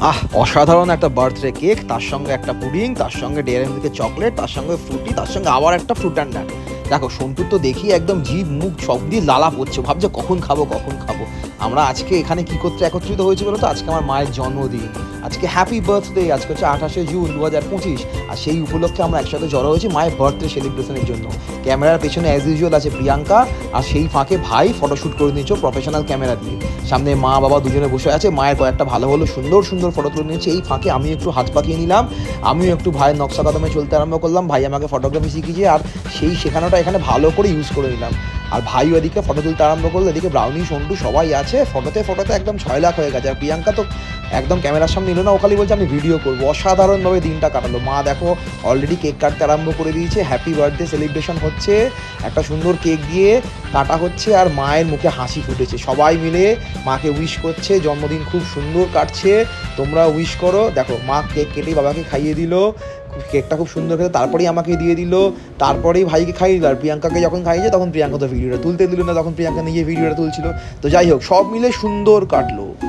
আহ, অসাধারণ একটা birthday cake তার সঙ্গে একটা পুডিং, তার সঙ্গে ডেয়ারি চকলেট তার সঙ্গে ফ্রুটি তার সঙ্গে আবার একটা ফ্রুট অ্যান্ড দেখো, সন্টুর তো দেখি একদম জিভ মুখ সব দিয়ে লালা পড়ছে, ভাবছে কখন খাব কখন খাব। আমরা আজকে এখানে কি করতে একত্রিত হয়েছে বলো তো আজকে আমার মায়ের জন্মদিন। আজকে হ্যাপি বার্থডে আজকে হচ্ছে আঠাশে জুন দু হাজার পঁচিশ। আর সেই উপলক্ষে আমরা একসাথে জড়ো হয়েছি মায়ের বার্থডে সেলিব্রেশনের জন্য। ক্যামেরার পেছনে অ্যাজ ইউজুয়াল আছে প্রিয়াঙ্কা, আর সেই ফাঁকে ভাই ফটোশ্যুট করে নিচ্ছ প্রফেশনাল ক্যামেরা দিয়ে। সামনে মা বাবা দুজনে বসে আছে, মায়ের কয়েকটা ভালো ভালো সুন্দর সুন্দর ফটো তুলে নিয়েছে। এই ফাঁকে আমি একটু হাত পাকিয়ে নিলাম, আমিও একটু ভাইয়ের নকশা কদমে চলতে আরম্ভ করলাম, ভাই আমাকে ফটোগ্রাফি শিখিয়েছে, আর সেই শেখানোটা এখানে ভালো করে ইউজ করে নিলাম। আর ভাই ওদিকে ফটো তুলতে আরম্ভ করল, এদিকে ব্রাউনি সন্টু সবাই আছে। ফটোতে ফটোতে একদম ছয় লাখ হয়ে গেছে। আর প্রিয়াঙ্কা তো একদম ক্যামেরার সামনে এলো না, ও খালি বলছে, আমি ভিডিও করব। অসাধারণভাবে দিনটা কাটালো। মা, দেখো অলরেডি কেক কাটতে আরম্ভ করে দিয়েছে। হ্যাপি বার্থডে সেলিব্রেশন হচ্ছে। একটা সুন্দর কেক দিয়ে কাটা হচ্ছে আর মায়ের মুখে হাসি ফুটেছে। সবাই মিলে মাকে উইশ করছে, জন্মদিন খুব সুন্দর কাটছে। তোমরা উইশ করো। দেখো, মা কেক কেটেই বাবাকে খাইয়ে দিল। কেকটা খুব সুন্দর খেতে। তারপরেই আমাকে দিয়ে দিল। তারপরেই ভাইকে খাইয়ে দিল। আর প্রিয়াঙ্কাকে যখন খাইয়েছে, তখন প্রিয়াঙ্কা তো ভিডিওটা তুলতে দিল না। তখন প্রিয়াঙ্কা নিজে ভিডিওটা তুলছিল। তো যাই হোক, সব মিলে সুন্দর কাটলো।